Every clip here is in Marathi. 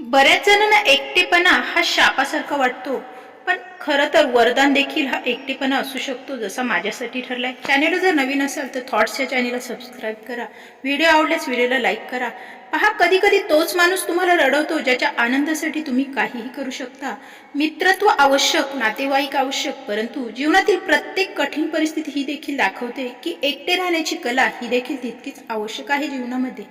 बऱ्याच जणांना एकटेपणा हा शापासारखा वाटतो पण खरं तर वरदान देखील हा एकटेपणा असू शकतो जसा माझ्यासाठी ठरलाय. चॅनेल जर नवीन असाल तर थॉट्स या चॅनेलला सबस्क्राईब करा. व्हिडिओ आवडल्यास व्हिडिओला लाईक करा. पहा कधी कधी तोच माणूस तुम्हाला रडवतो ज्याच्या आनंदासाठी तुम्ही काहीही करू शकता. मित्रत्व आवश्यक नातेवाईक आवश्यक परंतु जीवनातील प्रत्येक कठीण परिस्थिती ही देखील दाखवते की एकटे राहण्याची कला ही देखील तितकीच आवश्यक आहे जीवनामध्ये.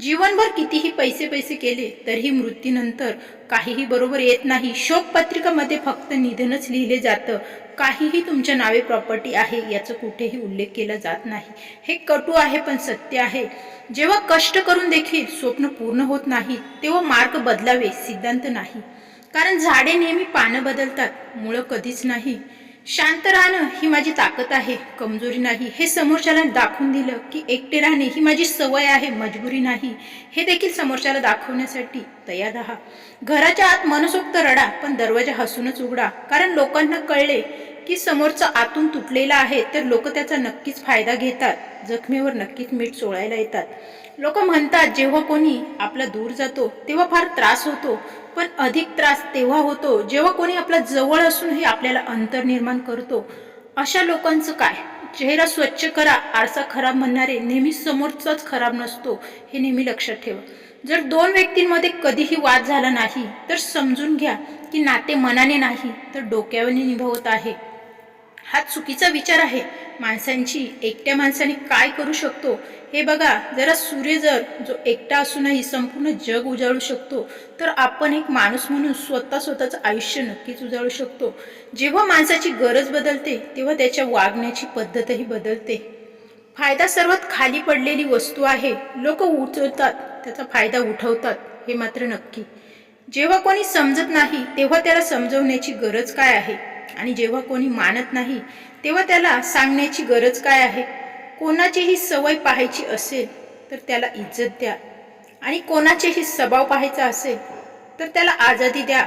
जीवनभर कितीही पैसे पैसे केले तरीही मृत्यूनंतर काहीही बरोबर येत नाही. शोक पत्रिकामध्ये फक्त निधनच लिहिले जातं. काहीही तुमच्या नावे प्रॉपर्टी आहे याचा कुठेही उल्लेख केला जात नाही. हे कटू आहे पण सत्य आहे. जेव्हा कष्ट करून देखील स्वप्न पूर्ण होत नाही तेव्हा मार्ग बदलावे सिद्धांत नाही. कारण झाडे नेहमी पानं बदलतात मुळं कधीच नाही. शांत राहणं ही माझी ताकद आहे. कमजोरी नाही. हे समोरच्याला दाखवून दिलं की एकटे राहणे ही माझी सवय आहे. मजबुरी नाही. हे देखील समोरच्याला दाखवण्यासाठी तयार राहा. घराच्या आत मनसोक्त रडा पण दरवाजा हसूनच उघडा. कारण लोकांना कळले की समोरचा आतून तुटलेला आहे तर लोक त्याचा नक्कीच फायदा घेतात. जखमेवर नक्कीच मीठ चोळायला येतात. लोक म्हणतात जेव्हा कोणी आपला दूर जातो तेव्हा फार त्रास होतो. पण अधिक त्रास तेव्हा होतो जेव्हा कोणी आपल्या जवळ असूनही आपल्याला अंतर निर्माण करतो. अशा लोकांचं काय? चेहरा स्वच्छ करा आरसा खराब म्हणणारे नेहमी समोरचाच खराब नसतो हे नेहमी लक्षात ठेवा. जर दोन व्यक्तींमध्ये कधीही वाद झाला नाही तर समजून घ्या की नाते मनाने नाही तर डोक्यावर निभावत आहे. हा चुकीचा विचार आहे. माणसांची एकट्या माणसाने काय करू शकतो? हे बघा जरा सूर्य जर जो एकटा असूनही संपूर्ण जग उजाळू शकतो तर आपण एक माणूस म्हणून स्वतः स्वतःचं आयुष्य नक्कीच उजाळू शकतो. जेव्हा माणसाची गरज बदलते तेव्हा त्याच्या वागण्याची पद्धतही बदलते. फायदा सर्वात खाली पडलेली वस्तू आहे. लोक उचलतात त्याचा फायदा उठवतात हे मात्र नक्की. जेव्हा कोणी समजत नाही तेव्हा त्याला समजवण्याची गरज काय आहे? आणि जेव्हा कोणी मानत नाही तेव्हा त्याला सांगण्याची गरज काय आहे? कोणाचीही सवय पाहायची असेल तर त्याला इज्जत द्या. आणि कोणाचेही स्वभाव पाहायचा असेल तर त्याला आझादी द्या.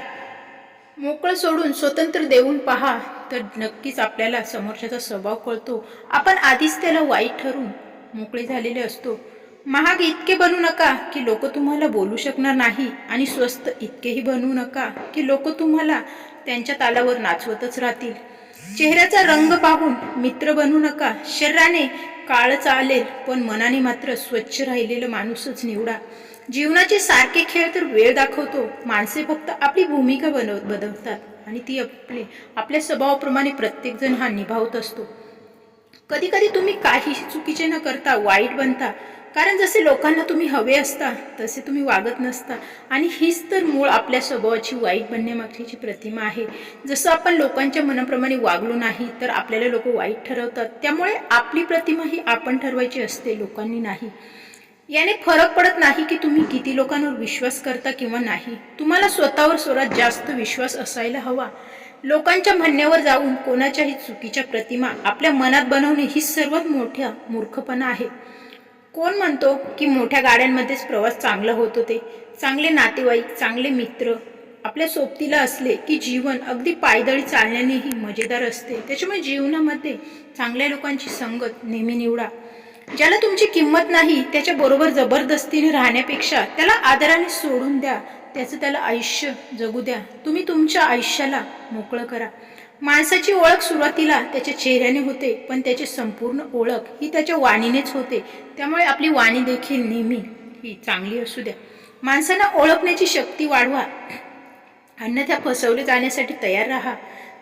मोकळं सोडून स्वतंत्र देऊन पहा तर नक्कीच आपल्याला समोरच्याचा स्वभाव कळतो. आपण आधीच त्याला वाईट ठरून मोकळे झालेले असतो. महाग इतके बनू नका की लोक तुम्हाला बोलू शकणार नाही. आणि स्वस्त इतकेही बनवू नका की लोक तुम्हाला त्यांच्या तालावर नाचवतच राहतील. चेहऱ्याचा रंग पाहून मित्र बनू नका. शरीराने काळ चालेल पण मनाने मात्र स्वच्छ राहिलेलं माणूसच निवडा. जीवनाचे सारखे खेळ तर वेळ दाखवतो. माणसे फक्त आपली भूमिका बनव बदलतात आणि ती आपले आपल्या स्वभावाप्रमाणे प्रत्येकजण हा निभावत असतो. कधी कधी तुम्ही काही चुकीचे न करता वाईट बनता. कारण जसे लोकांना तुम्ही हवे असता तसे तुम्ही वागत नसता. आणि हीच तर मूळ आपल्या स्वभावाची वाईट बनण्यामागची प्रतिमा आहे. जसं आपण लोकांच्या मनाप्रमाणे वागलो नाही तर आपल्याला लोक वाईट ठरवतात. त्यामुळे आपली प्रतिमा ही आपण ठरवायची असते लोकांनी नाही. याने फरक पडत नाही की तुम्ही किती लोकांवर विश्वास करता किंवा नाही. तुम्हाला स्वतःवर स्वरात जास्त विश्वास असायला हवा. लोकांच्या म्हणण्यावर जाऊन कोणाच्याही चुकीच्या प्रतिमा आपल्या मनात बनवणे ही सर्वात मोठ्या मूर्खपणा आहे. कोण म्हणतो की मोठ्या गाड्यांमध्येच प्रवास चांगला होत होते? चांगले नातेवाईक चांगले मित्र आपल्या सोबतीला असले की जीवन अगदी पायदळी चालण्यानेही मजेदार असते. त्याच्यामुळे जीवनामध्ये चांगल्या लोकांची संगत नेहमी निवडा. ज्याला तुमची किंमत नाही त्याच्याबरोबर जबरदस्तीने राहण्यापेक्षा त्याला आदराने सोडून द्या. त्याचं त्याला आयुष्य जगू द्या. तुम्ही तुमच्या आयुष्याला मोकळं करा. माणसाची ओळख सुरुवातीला त्याच्या चेहऱ्याने होते पण त्याची संपूर्ण ओळख ही त्याच्या वाणीनेच होते. त्यामुळे आपली वाणी देखील नेहमी ही चांगली असू द्या. माणसांना ओळखण्याची शक्ती वाढवा. अन्यथा फसवले जाण्यासाठी तयार राहा.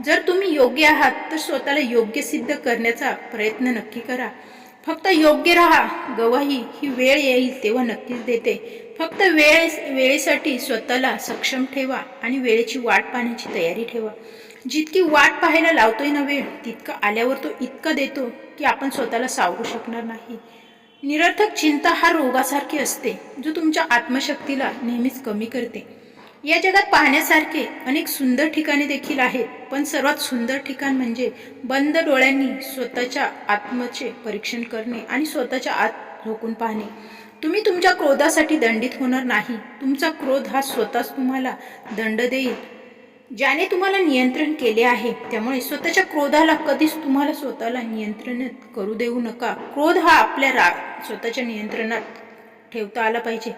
जर तुम्ही योग्य आहात तर स्वतःला योग्य सिद्ध करण्याचा प्रयत्न नक्की करा. फक्त योग्य राहा. गवाही ही वेळ येईल तेव्हा नक्कीच देते. फक्त वेळ वेळेसाठी स्वतःला सक्षम ठेवा आणि वेळेची वाट पाहण्याची तयारी ठेवा. जितकी वाट पाहायला लावतोय ना वेळ तितका आल्यावर तो इतका देतो की आपण स्वतःला सावरू शकणार नाही. निरर्थक चिंता हा रोगासारखी असते जो तुमच्या आत्मशक्तीला नेहमीच कमी करते. या जगात पाहण्यासारखे अनेक सुंदर ठिकाणे देखील आहेत पण सर्वात सुंदर ठिकाण म्हणजे बंद डोळ्यांनी स्वतःच्या आत्मचे परीक्षण करणे आणि स्वतःच्या आत झोकून पाहणे. तुम्ही तुमच्या क्रोधासाठी दंडित होणार नाही. तुमचा क्रोध हा स्वतःच तुम्हाला दंड देईल. ज्याने तुम्हाला नियंत्रण केले आहे त्यामुळे स्वतःच्या क्रोधाला कधीच तुम्हाला स्वतःला नियंत्रण करू देऊ नका. क्रोध हा आपल्या रा स्वतःच्या नियंत्रणात ठेवता आला पाहिजे.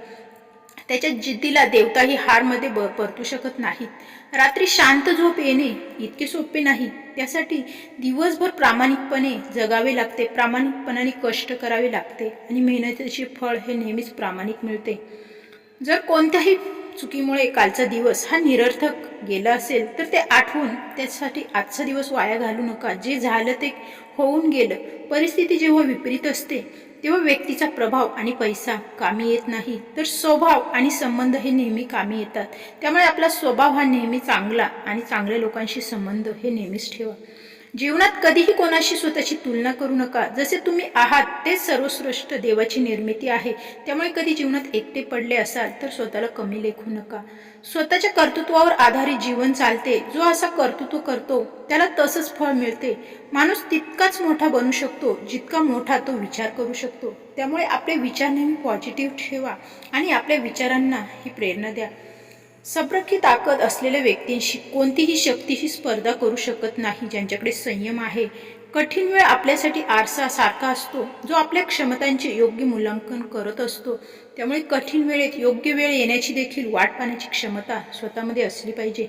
त्याच्या जिद्दीला देवताही हारमध्ये ब परतू शकत नाहीत. रात्री शांत झोप येणे इतके सोपे नाही. त्यासाठी दिवसभर प्रामाणिकपणे जगावे लागते. प्रामाणिकपणाने कष्ट करावे लागते आणि मेहनतीचे फळ हे नेहमीच प्रामाणिक मिळते. जर कोणत्याही चुकीमुळे कालचा दिवस हा निरर्थक गेला असेल तर ते आठवून त्यासाठी आजचा दिवस वाया घालू नका. जे झालं ते होऊन गेलं. परिस्थिती जेव्हा विपरीत असते तेव्हा व्यक्तीचा प्रभाव आणि पैसा कामी येत नाही तर स्वभाव आणि संबंध हे नेहमी कामी येतात. त्यामुळे आपला स्वभाव हा नेहमी चांगला आणि चांगल्या लोकांशी संबंध हे नेहमीच ठेवा. जीवनात कधीही कोणाशी स्वतःची तुलना करू नका. जसे तुम्ही आहात तेच सर्वश्रेष्ठ देवाची निर्मिती आहे. त्यामुळे कधी जीवनात एकटे पडले असाल तर स्वतःला कमी लेखू नका. स्वतःच्या कर्तृत्वावर आधारित जीवन चालते. जो असा कर्तृत्व करतो त्याला तसंच फळ मिळते. माणूस तितकाच मोठा बनू शकतो जितका मोठा तो विचार करू शकतो. त्यामुळे आपले विचार नेहमी पॉझिटिव्ह ठेवा आणि आपल्या विचारांना ही प्रेरणा द्या. सब्रकी ताकद असलेल्या व्यक्तींशी कोणतीही शक्तीशी स्पर्धा करू शकत नाही ज्यांच्याकडे संयम आहे. कठीण वेळ आपल्यासाठी आरसा सारखा असतो जो आपल्या क्षमतांचे योग्य मूल्यांकन करत असतो. त्यामुळे कठीण वेळेत योग्य वेळ येण्याची देखील वाट पाहण्याची क्षमता स्वतःमध्ये असली पाहिजे.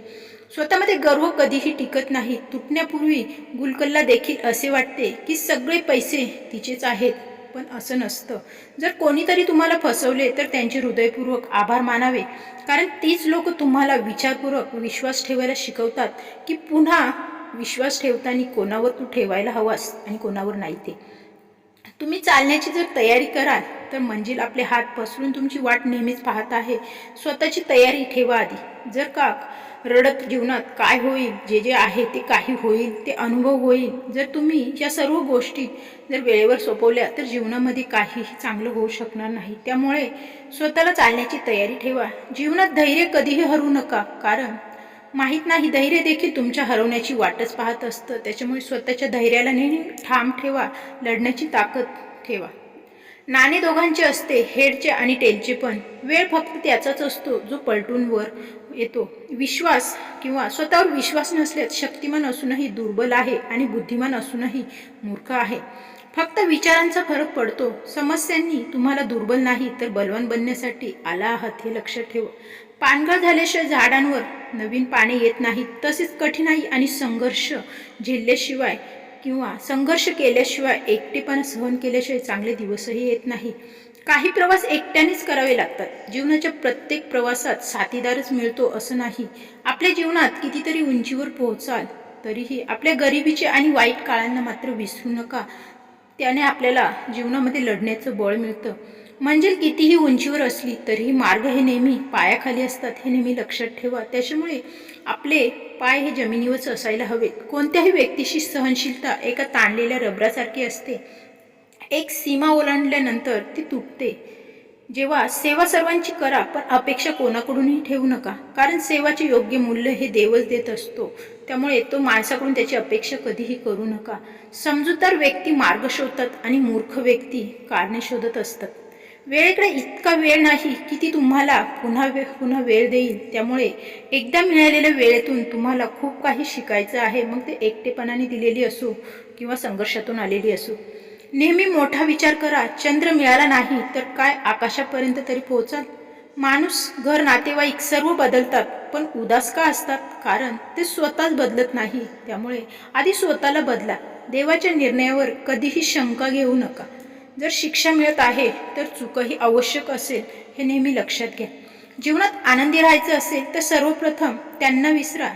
स्वतःमध्ये गर्व कधीही टिकत नाही. तुटण्यापूर्वी गुलकल्ला देखील असे वाटते की सगळे पैसे तिचेच आहेत. पण असं नसतं. जर कोणीतरी तुम्हाला फसवले तर त्यांचे हृदयपूर्वक आभार मानावे. कारण तीच लोक तुम्हाला विचारपूर्वक विश्वास ठेवायला शिकवतात की पुन्हा विश्वास ठेवताना कोणावर तू ठेवायला हवास आणि कोणावर नाही ते. तुम्ही चालण्याची जर तयारी कराल तर मंजिल आपले हात पसरून तुमची वाट नेहमीच पाहत आहे. स्वतःची तयारी ठेवा आधी. जर का रडत जीवनात काय होईल जे जे आहे ते काही होईल ते अनुभव होईल. जर तुम्ही या सर्व गोष्टी जर वेळेवर सोपवल्या तर जीवनामध्ये काहीही चांगलं होऊ शकणार नाही. त्यामुळे स्वतःला चालण्याची तयारी ठेवा. जीवनात धैर्य कधीही हरू नका कारण माहीत नाही धैर्य देखील तुमच्या हरवण्याची वाटच पाहत असतं. त्याच्यामुळे स्वतःच्या धैर्याला नेहमी ठाम ठेवा. लढण्याची ताकद ठेवा. नाणे दोघांचे असते हेडचे आणि टेलचे पण. वेळ फक्त त्याचाच असतो जो पलटून वर येतो. विश्वास किंवा स्वतःवर विश्वास नसल्यास शक्तिमान असूनही दुर्बल आहे आणि बुद्धिमान असूनही मूर्ख आहे. फक्त विचारांचा फरक पडतो. समस्यांनी तुम्हाला दुर्बल नाही तर बलवान बनण्यासाठी आला आहात हे लक्षात ठेवा. पानगळ झाल्याशिवाय झाडांवर नवीन पाने येत नाहीत. तसेच कठीणाई आणि संघर्ष झेलल्याशिवाय किंवा संघर्ष केल्याशिवाय एकटेपणा सहन केल्याशिवाय चांगले दिवसही येत नाही. काही प्रवास एकट्यानेच करावे लागतात. जीवनाच्या प्रत्येक प्रवासात साथीदारच मिळतो असं नाही. आपल्या जीवनात कितीतरी उंचीवर पोहोचाल तरीही आपल्या गरिबीचे आणि वाईट काळांना मात्र विसरू नका. त्याने आपल्याला जीवनामध्ये लढण्याचं बळ मिळतं. म्हणजे कितीही उंचीवर असली तरीही मार्ग हे नेहमी पायाखाली असतात हे नेहमी लक्षात ठेवा. त्याच्यामुळे आपले पाय हे जमिनीवरच असायला हवेत कोणत्याही व्यक्तीशी सहनशीलता एका ताणलेल्या रबरासारखी असते. एक सीमा ओलांडल्यानंतर ती तुटते. जेव्हा सेवा सर्वांची करा पण अपेक्षा कोणाकडूनही ठेवू नका. कारण सेवाचे योग्य मूल्य हे देवच देत असतो. त्यामुळे तो माणसाकडून त्याची अपेक्षा कधीही करू नका. समजूतदार व्यक्ती मार्ग शोधतात आणि मूर्ख व्यक्ती कारणे शोधत असतात. वेळेकडे इतका वेळ नाही की ती तुम्हाला पुन्हा वे पुन्हा वेळ देईल. त्यामुळे एकदा मिळालेल्या वेळेतून तुम्हाला खूप काही शिकायचं आहे. मग ते एकटेपणाने दिलेली असो किंवा संघर्षातून आलेली असो. नेहमी मोठा विचार करा चंद्र मिळाला नाही तर काय आकाशापर्यंत तरी पोहोचाल? माणूस घर नातेवाईक सर्व बदलतात पण उदास का असतात? कारण ते स्वतःच बदलत नाही. त्यामुळे आधी स्वतःला बदला. देवाच्या निर्णयावर कधीही शंका घेऊ नका. जर शिक्षा मिळत आहे तर चुकही आवश्यक असेल हे नेहमी लक्षात घ्या. जीवनात आनंदी राहायचं असेल तर सर्वप्रथम त्यांना विसरा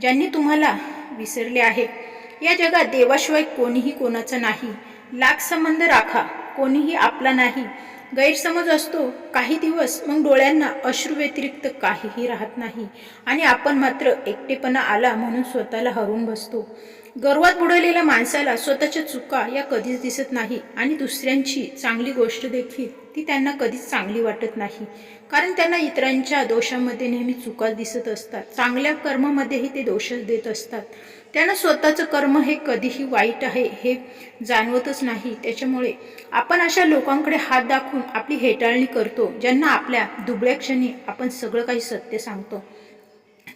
ज्यांनी तुम्हाला विसरले आहे. या जगात देवाशिवाय कोणीही कोणाचं नाही. लाख संबंध राखा कोणीही आपला नाही. गैरसमज असतो काही दिवस मग डोळ्यांना अश्रू व्यतिरिक्त काहीही राहत नाही. आणि आपण मात्र एकटेपणा आला म्हणून स्वतःला हरवून बसतो. गर्वात बुडवलेल्या माणसाला स्वतःच्या चुका या कधीच दिसत नाही आणि दुसऱ्यांची चांगली गोष्ट देखील ती त्यांना कधीच चांगली वाटत नाही. कारण त्यांना इतरांच्या दोषामध्ये नेहमी चुका दिसत असतात. चांगल्या कर्मामध्येही ते दोषच देत असतात. त्यांना स्वतःचं कर्म हे कधीही वाईट आहे हे जाणवतच नाही. त्याच्यामुळे आपण अशा लोकांकडे हात दाखवून आपली हेटाळणी करतो ज्यांना आपल्या दुबळ्या क्षणी आपण सगळं काही सत्य सांगतो.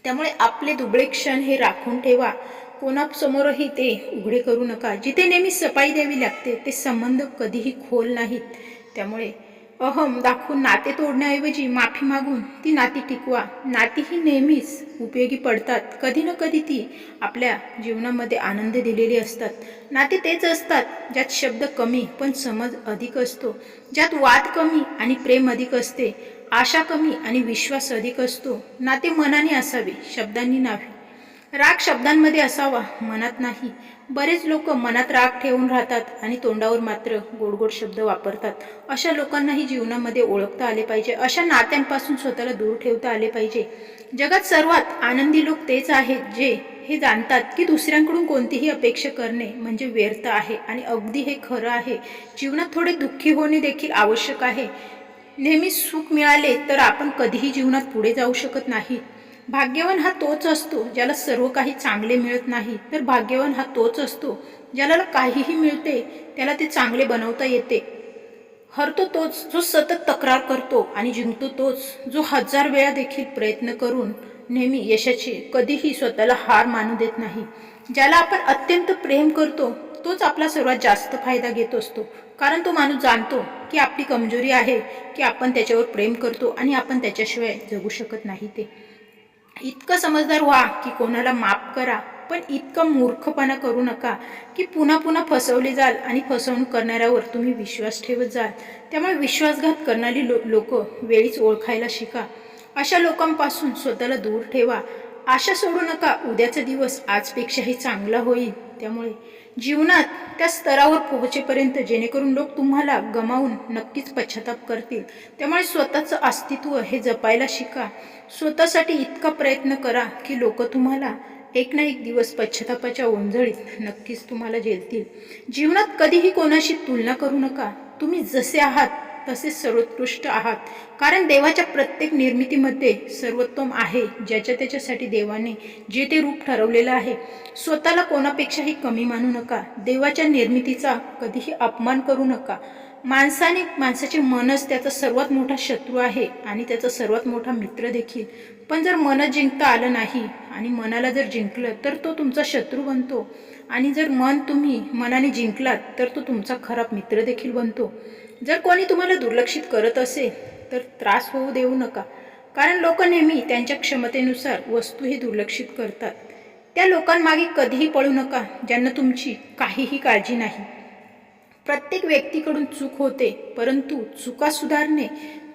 त्यामुळे आपले दुबळे क्षण हे राखून ठेवा. कोणासमोरही ते उघडे करू नका. जिथे नेहमी सफाई द्यावी लागते ते संबंध कधीही खोल नाहीत. त्यामुळे अहम दाखवून नाते तोडण्याऐवजी माफी मागून ती नाती टिकवा. नाती ही नेहमीच उपयोगी पडतात. कधी ना कधी ती आपल्या जीवनामध्ये आनंद दिलेली असतात. नाते तेच असतात ज्यात शब्द कमी पण समज अधिक असतो. ज्यात वाद कमी आणि प्रेम अधिक असते. आशा कमी आणि विश्वास अधिक असतो. नाते मनाने असावे शब्दांनी नावे. राग शब्दांमध्ये असावा मनात नाही. बरेच लोक मनात राग ठेवून राहतात आणि तोंडावर मात्र गोड गोड शब्द वापरतात. अशा लोकांनाही जीवनामध्ये ओळखता आले पाहिजे. अशा नात्यांपासून स्वतःला दूर ठेवता आले पाहिजे. जगात सर्वात आनंदी लोक तेच आहेत जे हे जाणतात की दुसऱ्यांकडून कोणतीही अपेक्षा करणे म्हणजे व्यर्थ आहे आणि अगदी हे खरं आहे. जीवनात थोडे दुःखी होणे देखील आवश्यक आहे. नेहमी सुख मिळाले तर आपण कधीही जीवनात पुढे जाऊ शकत नाही. भाग्यवान हा तोच असतो ज्याला सर्व काही चांगले मिळत नाही. तर भाग्यवान हा तोच असतो ज्याला काहीही मिळते त्याला ते चांगले बनवता येते. हरतो तोच जो सतत तक्रार करतो आणि जिंकतो तोच जो हजार वेळा देखील प्रयत्न करून नेहमी यशाची कधीही स्वतःला हार मानू देत नाही. ज्याला आपण अत्यंत प्रेम करतो तोच आपला सर्वात जास्त फायदा घेत असतो. कारण तो माणूस जाणतो की आपली कमजोरी आहे की आपण त्याच्यावर प्रेम करतो आणि आपण त्याच्याशिवाय जगू शकत नाही ते. इतकं समजदार व्हा की कोणाला माफ करा पण इतकं मूर्खपणा करू नका की पुन्हा पुन्हा फसवले जाल आणि फसवणूक करणाऱ्यावर तुम्ही विश्वास ठेवत जाल. त्यामुळे विश्वासघात करणारी लो लोक वेळीच ओळखायला शिका. अशा लोकांपासून स्वतःला दूर ठेवा. आशा सोडू नका. उद्याचा दिवस आजपेक्षाही चांगला होईल. त्यामुळे जीवनात त्या स्तरावर पोहोचेपर्यंत जेणेकरून लोक तुम्हाला गमावून नक्कीच पश्चाताप करतील. त्यामुळे स्वतःचं अस्तित्व हे जपायला शिका. स्वतःसाठी इतका प्रयत्न करा की लोक तुम्हाला एक ना एक दिवस पश्चातापाच्या ओंजळीत नक्कीच तुम्हाला झेलतील. जीवनात कधीही कोणाशी तुलना करू नका. तुम्ही जसे आहात तसे सर्वोत्कृष्ट आहात. कारण देवाच्या प्रत्येक निर्मितीमध्ये सर्वोत्तम आहे ज्याच्या त्याच्यासाठी देवाने जे ते रूप ठरवलेलं आहे. स्वतःला कोणापेक्षाही कमी मानू नका. देवाच्या निर्मितीचा कधीही अपमान करू नका. माणसाने माणसाचे मनच त्याचा सर्वात मोठा शत्रू आहे आणि त्याचा सर्वात मोठा मित्र देखील. पण जर मन जिंकता आलं नाही आणि मनाला जर जिंकलं तर तो तुमचा शत्रू बनतो. आणि जर मन तुम्ही मनाने जिंकलात तर तो तुमचा खराब मित्र देखील बनतो. जर कोणी तुम्हाला दुर्लक्षित करत असेल तर त्रास होऊ देऊ नका. कारण लोक नेहमी त्यांच्या क्षमतेनुसार वस्तूही दुर्लक्षित करतात. त्या लोकांमागे कधीही पळू नका ज्यांना तुमची काहीही काळजी नाही. प्रत्येक व्यक्तीकडून चूक होते परंतु चुका सुधारणे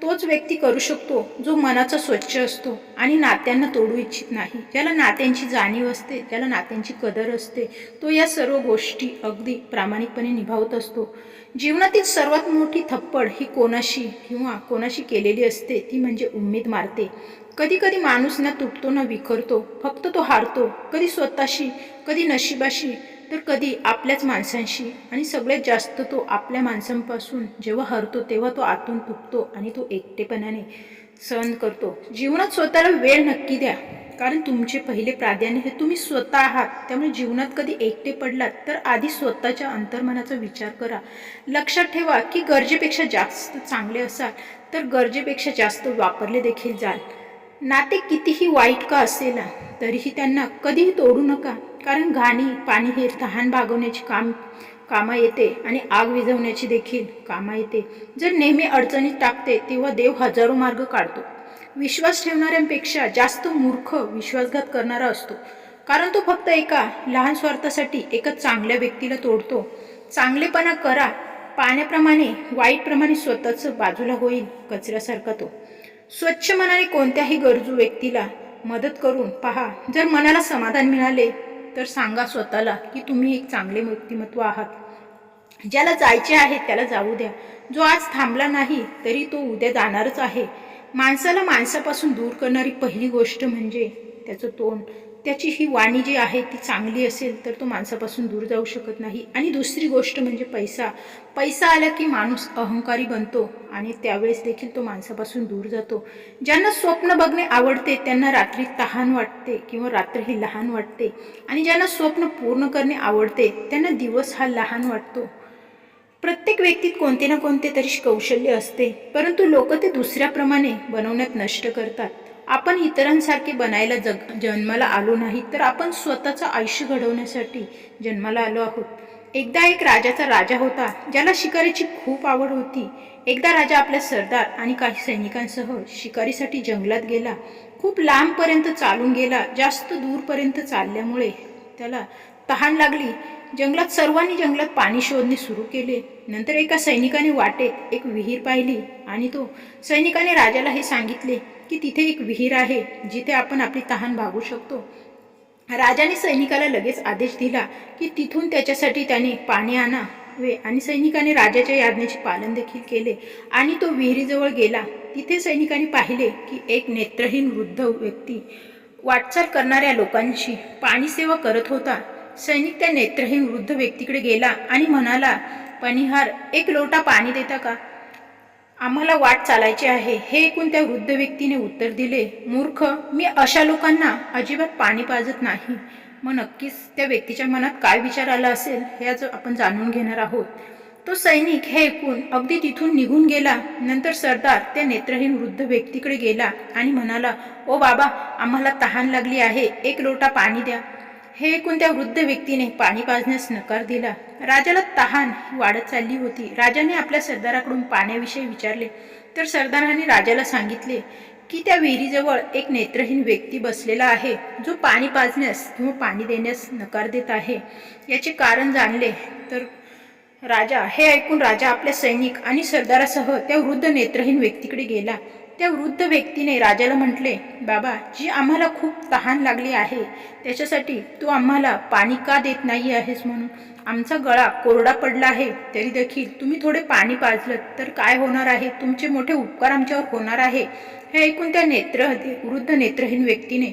तोच व्यक्ती करू शकतो जो मनाचा स्वच्छ असतो आणि नात्यांना तोडू इच्छित नाही. ज्याला नात्यांची जाणीव असते ज्याला नात्यांची कदर असते तो या सर्व गोष्टी अगदी प्रामाणिकपणे निभावत असतो. जीवनातील सर्वात मोठी थप्पड ही कोणाशी किंवा कोणाशी केलेली असते ती म्हणजे उम्मीद मारते. कधी कधी माणूस ना तुटतो ना विखरतो फक्त तो हारतो. कधी स्वतःशी कधी नशिबाशी तर कधी आपल्याच माणसांशी आणि सगळ्यात जास्त तो आपल्या माणसांपासून जेव्हा हरतो तेव्हा तो आतून तुटतो आणि तो एकटेपणाने सहन करतो. जीवनात स्वतःला वेळ नक्की द्या. कारण तुमचे पहिले प्राधान्य हे तुम्ही स्वतः आहात. त्यामुळे जीवनात कधी एकटे पडलात तर आधी स्वतःच्या अंतर्मनाचा विचार करा. लक्षात ठेवा की गरजेपेक्षा जास्त चांगले असाल तर गरजेपेक्षा जास्त वापरले देखील जाल. नाते कितीही वाईट का असेल तरीही त्यांना कधीही तोडू नका. कारण घाणी पाणी हे तहान भागवण्याची काम कामा येते आणि आग विझवण्याची देखील कामा येते. जर नेहमी अडचणीत टाकते तेव्हा देव हजारो मार्ग काढतो. विश्वास ठेवणाऱ्यांपेक्षा जास्त मूर्ख विश्वासघात करणारा असतो. कारण तो फक्त एका लहान स्वार्थासाठी एका चांगल्या व्यक्तीला तोडतो. चांगलेपणा करा. पाण्याप्रमाणे वाईटप्रमाणे स्वतःचं बाजूला होईल कचऱ्यासारखा तो. स्वच्छ मनाने कोणत्याही गरजू व्यक्तीला मदत करून पहा. जर मनाला समाधान मिळाले तर सांगा स्वतःला की तुम्ही एक चांगले व्यक्तिमत्व आहात. ज्याला जायचे आहे त्याला जाऊ द्या. जो आज थांबला नाही तरी तो उद्या जाणारच आहे. माणसाला माणसापासून दूर करणारी पहिली गोष्ट म्हणजे त्याचं तोंड. त्याची ही वाणी जी आहे ती चांगली असेल तर तो माणसापासून दूर जाऊ शकत नाही. आणि दुसरी गोष्ट म्हणजे पैसा. पैसा आला की माणूस अहंकारी बनतो आणि त्यावेळेस देखील तो माणसापासून दूर जातो. ज्यांना स्वप्न बघणे आवडते त्यांना रात्री तहान वाटते किंवा रात्र ही लहान वाटते. आणि ज्यांना स्वप्न पूर्ण करणे आवडते त्यांना दिवस हा लहान वाटतो. प्रत्येक व्यक्तीत कोणते ना कोणते तरी कौशल्य असते परंतु लोक ते दुसऱ्याप्रमाणे बनवण्यात नष्ट करतात. आपण इतरांसारखे बनायला जग जन्माला आलो नाही तर आपण स्वतःचं आयुष्य घडवण्यासाठी जन्माला आलो आहोत. एकदा एक राजाचा राजा होता ज्याला शिकारीची खूप आवड होती. एकदा राजा आपल्या सरदार आणि काही सैनिकांसह शिकारीसाठी जंगलात गेला. खूप लांबपर्यंत चालून गेला जास्त दूरपर्यंत चालल्यामुळे त्याला तहान लागली. जंगलात सर्वांनी जंगलात पाणी शोधणे सुरू केले. नंतर एका सैनिकाने वाटेत एक विहीर पाहिली आणि तो सैनिकाने राजाला हे सांगितले की तिथे एक विहीर आहे जिथे आपण आपली तहान भागू शकतो. राजाने सैनिकाला लगेच आदेश दिला की तिथून त्याच्यासाठी त्याने पाणी आणा वे आणि सैनिकाने राजाच्या याज्ञेचे पालन देखील केले आणि तो विहिरीजवळ गेला. तिथे सैनिकांनी पाहिले की एक नेत्रहीन वृद्ध व्यक्ती वाटचाल करणाऱ्या लोकांशी पाणीसेवा करत होता. सैनिक त्या नेत्रहीन वृद्ध व्यक्तीकडे गेला आणि म्हणाला पनिहार एक लोटा पाणी देता का? आम्हाला वाट चालायची आहे. हे ऐकून त्या वृद्ध व्यक्तीने उत्तर दिले मूर्ख मी अशा लोकांना अजिबात पाणी पाजत नाही. मग नक्कीच त्या व्यक्तीच्या मनात काय विचार आला असेल हे आज आपण जाणून घेणार आहोत. तो सैनिक हे ऐकून अगदी तिथून निघून गेला. नंतर सरदार त्या नेत्रहीन वृद्ध व्यक्तीकडे गेला आणि म्हणाला ओ बाबा आम्हाला तहान लागली आहे. एक लोटा पाणी द्या. हे ऐकून त्या वृद्ध व्यक्तीने पाणी पाजण्यास नकार दिला. राजाला तहान वाढत चालली होती. राजाने आपल्या सरदाराकडून पाण्याविषयी विचारले. तर सरदाराने राजाला सांगितले की त्या विहिरीजवळ एक नेत्रहीन व्यक्ती बसलेला आहे जो पाणी पाजण्यास किंवा पाणी देण्यास नकार देत आहे. याचे कारण जाणले तर राजा हे ऐकून राजा आपल्या सैनिक आणि सरदारासह त्या वृद्ध नेत्रहीन व्यक्तीकडे गेला. त्या वृद्ध व्यक्तीने राजाला म्हटले बाबा जी आम्हाला खूप तहान लागली आहे त्याच्यासाठी तू आम्हाला पाणी का देत नाही आहेस म्हणून? आमचा गळा कोरडा पडला आहे तरी देखील तुम्ही थोडे पाणी पाजलं तर काय होणार आहे? तुमचे मोठे उपकार आमच्यावर होणार आहे. हे ऐकून त्या नेत्र वृद्ध नेत्रहीन व्यक्तीने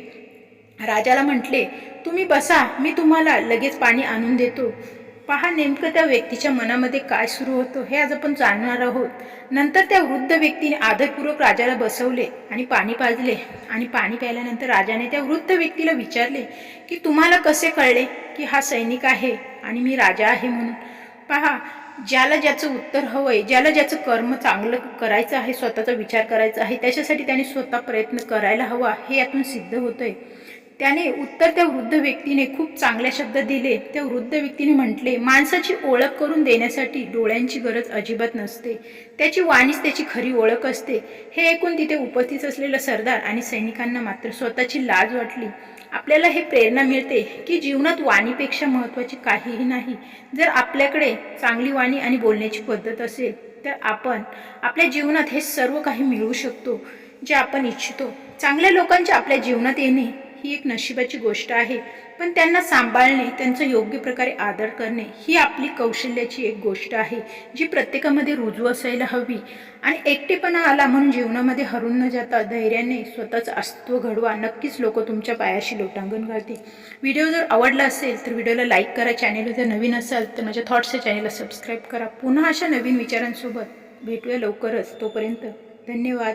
राजाला म्हटले तुम्ही बसा मी तुम्हाला लगेच पाणी आणून देतो. पहा नेमकं त्या व्यक्तीच्या मनामध्ये काय सुरू होतं हे आज आपण जाणणार आहोत. नंतर त्या वृद्ध व्यक्तीने आदरपूर्वक राजाला बसवले आणि पाणी पाजले आणि पाणी प्यायल्यानंतर राजाने त्या वृद्ध व्यक्तीला विचारले की तुम्हाला कसे कळले की हा सैनिक आहे आणि मी राजा आहे म्हणून? पहा ज्याला ज्याचं उत्तर हवं आहे ज्याला ज्याचं कर्म चांगलं करायचं आहे स्वतःचा विचार करायचा आहे त्याच्यासाठी त्याने स्वतः प्रयत्न करायला हवा हे यातून सिद्ध होतं आहे त्याने उत्तर त्या वृद्ध व्यक्तीने खूप चांगल्या शब्द दिले. त्या वृद्ध व्यक्तीने म्हटले माणसाची ओळख करून देण्यासाठी डोळ्यांची गरज अजिबात नसते. त्याची वाणीच त्याची खरी ओळख असते. हे ऐकून तिथे उपस्थित असलेलं सरदार आणि सैनिकांना मात्र स्वतःची लाज वाटली. आपल्याला हे प्रेरणा मिळते की जीवनात वाणीपेक्षा महत्त्वाची काहीही नाही. जर आपल्याकडे चांगली वाणी आणि बोलण्याची पद्धत असेल तर आपण आपल्या जीवनात हे सर्व काही मिळवू शकतो जे आपण इच्छितो. चांगल्या लोकांच्या आपल्या जीवनात येणे ही एक नशिबाची गोष्ट आहे. पण त्यांना सांभाळणे त्यांचा योग्य प्रकारे आदर करणे ही आपली कौशल्याची एक गोष्ट आहे जी प्रत्येकामध्ये रुजू असायला हवी. आणि एकटेपणा आला म्हणून जीवनामध्ये हरून न जाता धैर्याने स्वतःचं अस्तित्व घडवा. नक्कीच लोक तुमच्या पायाशी लोटांगण करते व्हिडिओ जर आवडला असेल तर व्हिडिओला लाईक करा. चॅनेल जर नवीन असाल तर माझ्या थॉट्सच्या चॅनेलला सबस्क्राईब करा. पुन्हा अशा नवीन विचारांसोबत भेटूया लवकरच. तोपर्यंत धन्यवाद.